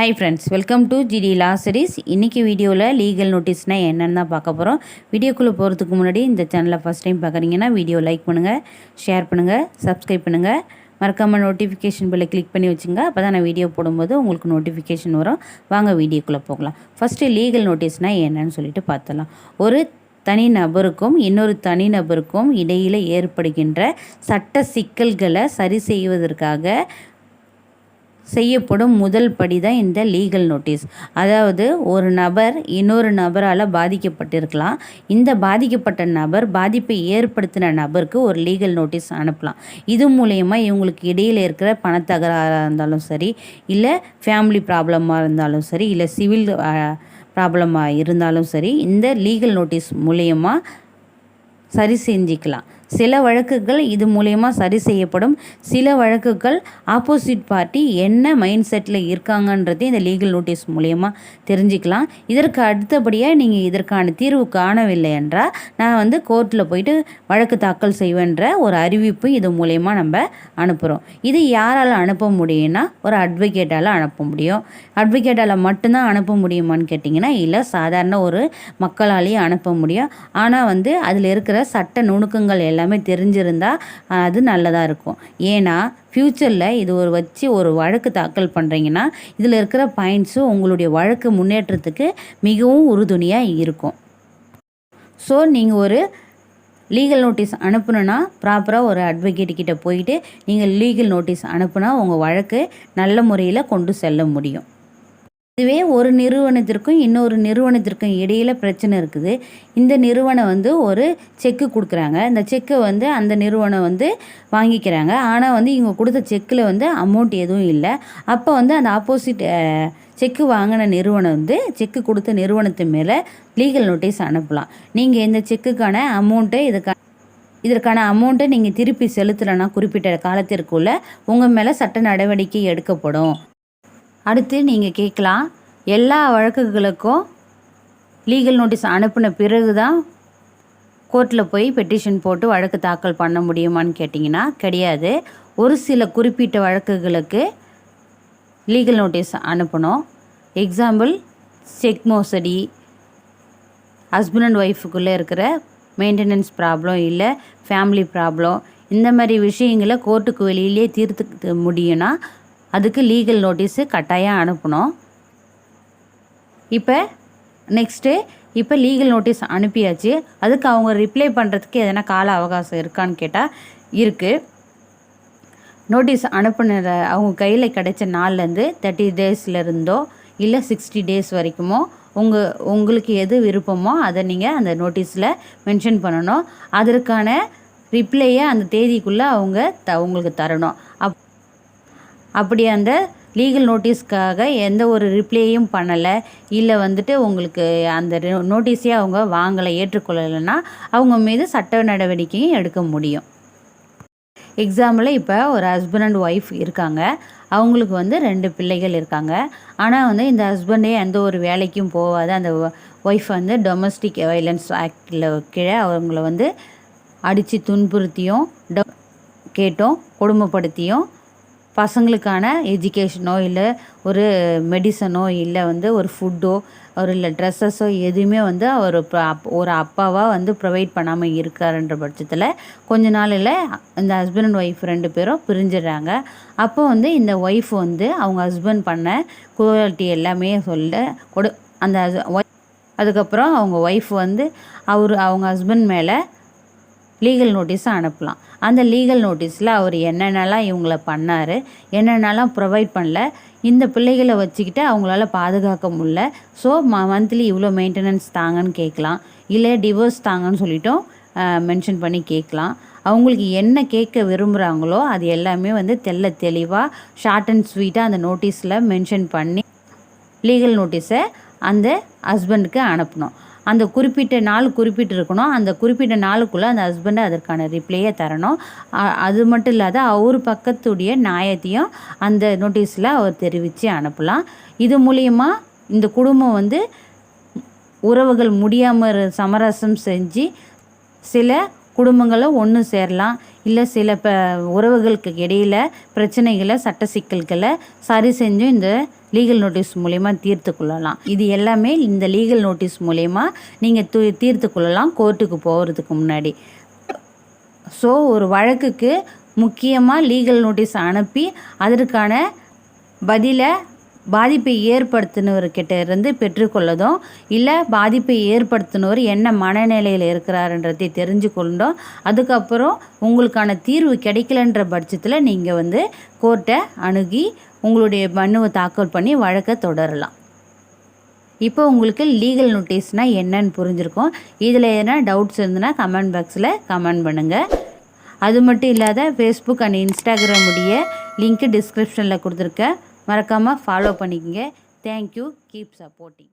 Hi friends welcome to GD law series இன்றைக்கி வீடியோவில் legal நோட்டீஸ்னால் என்னென்னு தான் பார்க்க போகிறோம் வீடியோக்குள்ளே போகிறதுக்கு முன்னாடி இந்த சேனலை ஃபஸ்ட் டைம் பார்க்குறீங்கன்னா வீடியோ லைக் பண்ணுங்கள் ஷேர் பண்ணுங்கள் சப்ஸ்கிரைப் பண்ணுங்கள் மறக்காமல் நோட்டிஃபிகேஷன் பில்லை கிளிக் பண்ணி வச்சுங்க. அப்போ தான் நான் வீடியோ போடும்போது உங்களுக்கு நோட்டிஃபிகேஷன் வரும். வாங்க வீடியோக்குள்ளே போகலாம். ஃபஸ்ட்டு லீகல் நோட்டீஸ்னால் என்னன்னு சொல்லிட்டு பார்த்துலாம் ஒரு தனி நபருக்கும் இன்னொரு தனி நபருக்கும் இடையில் ஏற்படுகின்ற சட்ட சிக்கல்களை சரி செய்வதற்காக செய்யப்படும் முதல் படி தான் இந்த லீகல் நோட்டீஸ் அதாவது ஒரு நபர் இன்னொரு நபரால் பாதிக்கப்பட்டிருக்கலாம். இந்த பாதிக்கப்பட்ட நபர் பாதிப்பை ஏற்படுத்தின நபருக்கு ஒரு லீகல் நோட்டீஸ் அனுப்பலாம். இது மூலயமா இவங்களுக்கு இடையில் இருக்கிற பணத்தகராறாக இருந்தாலும் சரி இல்லை ஃபேமிலி ப்ராப்ளமாக இருந்தாலும் சரி இல்லை சிவில் ப்ராப்ளமாக இருந்தாலும் சரி இந்த லீகல் நோட்டீஸ் மூலயமா சரி செஞ்சுக்கலாம். சில வழக்குகள் இது மூலயமா சரி செய்யப்படும். சில வழக்குகள் ஆப்போசிட் பார்ட்டி என்ன மைண்ட் செட்டில் இருக்காங்கன்றதே இந்த லீகல் நோட்டீஸ் மூலயமா தெரிஞ்சுக்கலாம். இதற்கு அடுத்தபடியாக நீங்கள் இதற்கான தீர்வு காணவில்லை என்றால் நான் வந்து கோர்ட்டில் போயிட்டு வழக்கு தாக்கல் செய்வேன்ற ஒரு அறிவிப்பு இது மூலயமா நம்ம அனுப்புகிறோம் இது யாரால் அனுப்ப முடியும்னா ஒரு அட்வொகேட்டால் அனுப்ப முடியும். அட்வொகேட்டால் மட்டும்தான் அனுப்ப முடியுமான்னு கேட்டிங்கன்னா இல்லை சாதாரண ஒரு மக்களாலேயும் அனுப்ப முடியும். ஆனால் வந்து அதில் இருக்கிற சட்ட நுணுக்கங்கள் எல்லாம் எல்லாமே தெரிஞ்சிருந்தால் அது நல்லதாக இருக்கும். ஏன்னா ஃப்யூச்சரில் இது ஒரு வச்சு ஒரு வழக்கு தாக்கல் பண்ணுறீங்கன்னா இதில் இருக்கிற பாயிண்ட்ஸும் உங்களுடைய வழக்கு முன்னேற்றத்துக்கு மிகவும் உறுதுணையாக இருக்கும். ஸோ நீங்கள் ஒரு லீகல் நோட்டீஸ் அனுப்பணுன்னா ப்ராப்பராக ஒரு அட்வொகேட் கிட்டே போயிட்டு நீங்கள் லீகல் நோட்டீஸ் அனுப்புனா உங்கள் வழக்கு நல்ல முறையில் கொண்டு செல்ல முடியும். இதுவே ஒரு நிறுவனத்திற்கும் இன்னொரு நிறுவனத்திற்கும் இடையில் பிரச்சனை இருக்குது. இந்த நிறுவனம் வந்து ஒரு செக்கு கொடுக்குறாங்க. இந்த செக்கை வந்து அந்த நிறுவனம் வந்து வாங்கிக்கிறாங்க. ஆனால் வந்து இவங்க கொடுத்த செக்கில் வந்து அமௌண்ட் எதுவும் இல்லை. அப்போ வந்து அந்த ஆப்போசிட் செக்கு வாங்கின நிறுவனம் வந்து செக்கு கொடுத்த நிறுவனத்து மேலே லீகல் நோட்டீஸ் அனுப்பலாம். நீங்கள் இந்த செக்குக்கான அமௌண்ட்டை இதுக்கான இதற்கான அமௌண்ட்டை நீங்கள் திருப்பி செலுத்தலைன்னா குறிப்பிட்ட காலத்திற்குள்ளே உங்கள் மேலே சட்ட நடவடிக்கை எடுக்கப்படும். அடுத்து நீங்கள் கேட்கலாம். எல்லா வழக்குகளுக்கும் லீகல் நோட்டீஸ் அனுப்பின பிறகு தான் கோர்ட்டில் போய் பெட்டிஷன் போட்டு வழக்கு தாக்கல் பண்ண முடியுமான்னு கேட்டிங்கன்னா கிடையாது. ஒரு சில குறிப்பிட்ட வழக்குகளுக்கு லீகல் நோட்டீஸ் அனுப்பணும். எக்ஸாம்பிள் செக் மோசடி ஹஸ்பண்ட் அண்ட் ஒய்ஃபுக்குள்ளே இருக்கிற மெயின்டெனன்ஸ் ப்ராப்ளம் இல்லை ஃபேமிலி ப்ராப்ளம் இந்த மாதிரி விஷயங்களை கோர்ட்டுக்கு வெளியிலே தீர்த்து முடியும்னா அதுக்கு லீகல் நோட்டீஸு கட்டாயம் அனுப்பணும். இப்போ நெக்ஸ்ட்டு இப்போ லீகல் நோட்டீஸ் அனுப்பியாச்சு. அதுக்கு அவங்க ரிப்ளை பண்ணுறதுக்கு எதனா கால அவகாசம் இருக்கான்னு கேட்டால் இருக்குது நோட்டீஸ் அனுப்புன அவங்க கையில் கிடைச்ச நாள்லேருந்து தேர்ட்டி டேஸ்லேருந்தோ இல்லை சிக்ஸ்டி டேஸ் வரைக்குமோ உங்கள் உங்களுக்கு எது விருப்பமோ அதை நீங்கள் அந்த நோட்டீஸில் மென்ஷன் பண்ணணும். அதற்கான ரிப்ளையை அந்த தேதிக்குள்ளே அவங்க த உங்களுக்கு தரணும். அப் அப்படி அந்த லீகல் நோட்டீஸ்க்காக எந்த ஒரு ரிப்ளையும் பண்ணலை. இல்லை வந்துட்டு உங்களுக்கு அந்த நோட்டீஸே அவங்க வாங்கலை ஏற்றுக்கொள்ளலைன்னா அவங்க மீது சட்ட நடவடிக்கையும் எடுக்க முடியும். எக்ஸாம்பிளில் இப்போ ஒரு ஹஸ்பண்ட் அண்ட் ஒய்ஃப் இருக்காங்க. அவங்களுக்கு வந்து ரெண்டு பிள்ளைகள் இருக்காங்க. ஆனால் வந்து இந்த ஹஸ்பண்டே எந்த ஒரு வேலைக்கும் போகாத. அந்த ஒய்ஃப் வந்து டொமஸ்டிக் வைலன்ஸ் ஆக்டில் கீழே அவங்கள வந்து அடித்து துன்புறுத்தியும் கேட்டும் கொடுமைப்படுத்தியும் பசங்களுக்கான எஜுகேஷனோ இல்லை ஒரு மெடிசனோ இல்லை வந்து ஒரு ஃபுட்டோ ஒரு இல்லை ட்ரெஸ்ஸஸோ எதுவுமே வந்து அவர் ஒரு அப்பாவாக வந்து ப்ரொவைட் பண்ணாமல் இருக்காருன்ற பட்சத்தில் கொஞ்ச நாளில் இந்த ஹஸ்பண்ட் அண்ட் ஒய்ஃப் ரெண்டு பேரும் பிரிஞ்சிடுறாங்க. அப்போ வந்து இந்த ஒய்ஃப் வந்து அவங்க ஹஸ்பண்ட் பண்ண குவாலிட்டி எல்லாமே சொல்ல கொடு அந்த அதுக்கப்புறம் அவங்க ஒய்ஃப் வந்து அவர் அவங்க ஹஸ்பண்ட் மேலே லீகல் நோட்டீஸை அனுப்பலாம். அந்த லீகல் நோட்டீஸில் அவர் என்னென்னலாம் இவங்கள பண்ணார் என்னென்னலாம் ப்ரொவைட் பண்ணல இந்த பிள்ளைகளை வச்சுக்கிட்டு அவங்களால பாதுகாக்க முடில ஸோ ம மந்த்லி இவ்வளோ மெயின்டெனன்ஸ் தாங்கன்னு கேட்கலாம். இல்லை டிவோர்ஸ் தாங்கன்னு சொல்லிட்டும் மென்ஷன் பண்ணி கேட்கலாம். அவங்களுக்கு என்ன கேட்க விரும்புகிறாங்களோ அது எல்லாமே வந்து தெல்ல தெளிவாக ஷார்ட் அண்ட் ஸ்வீட்டாக அந்த நோட்டீஸில் மென்ஷன் பண்ணி லீகல் நோட்டீஸை அந்த ஹஸ்பண்டுக்கு அனுப்பணும். அந்த குறிப்பிட்ட நாள் குறிப்பிட்டிருக்கணும். அந்த குறிப்பிட்ட நாளுக்குள்ளே அந்த ஹஸ்பண்டை அதற்கான ரிப்ளையை தரணும். அது மட்டும் இல்லாத அவர் பக்கத்துடைய நியாயத்தையும் அந்த நோட்டீஸில் அவர் தெரிவித்து அனுப்பலாம். இது மூலயமா இந்த குடும்பம் வந்து உறவுகள் முடியாமல் சமரசம் செஞ்சு சில குடும்பங்களும் ஒன்று சேரலாம். இல்லை சில ப உறவுகளுக்கு இடையில் பிரச்சனைகளை சட்ட சிக்கல்களை சரி செஞ்சும் இந்த லீகல் நோட்டீஸ் மூலயமா தீர்த்து கொள்ளலாம். இது எல்லாமே இந்த லீகல் நோட்டீஸ் மூலயமா நீங்கள் தூ தீர்த்து கொள்ளலாம் கோர்ட்டுக்கு போகிறதுக்கு முன்னாடி. ஸோ ஒரு வழக்குக்கு முக்கியமாக லீகல் நோட்டீஸ் அனுப்பி அதற்கான பதிலை பாதிப்பை ஏற்படுத்தினவர்கிட்ட இருந்து பெற்றுக்கொள்ளதும் இல்லை பாதிப்பை ஏற்படுத்தினவர் என்ன மனநிலையில் இருக்கிறாருன்றதை தெரிஞ்சு கொண்டோம் அதுக்கப்புறம் உங்களுக்கான தீர்வு கிடைக்கலன்ற பட்சத்தில் நீங்கள் வந்து கோர்ட்டை அணுகி உங்களுடைய மனுவை தாக்கல் பண்ணி வழக்கை தொடரலாம். இப்போ உங்களுக்கு லீகல் நோட்டீஸ்னால் என்னன்னு புரிஞ்சிருக்கும். இதில் எதனா டவுட்ஸ் இருந்ததுன்னா கமெண்ட் பாக்ஸில் கமெண்ட் பண்ணுங்கள் அது மட்டும் இல்லாத ஃபேஸ்புக் அண்ட் இன்ஸ்டாகிராமுடைய லிங்க்கு டிஸ்கிரிப்ஷனில் கொடுத்துருக்கேன் மறக்காமல் ஃபாலோ பண்ணிக்கங்க. Thank you keep supporting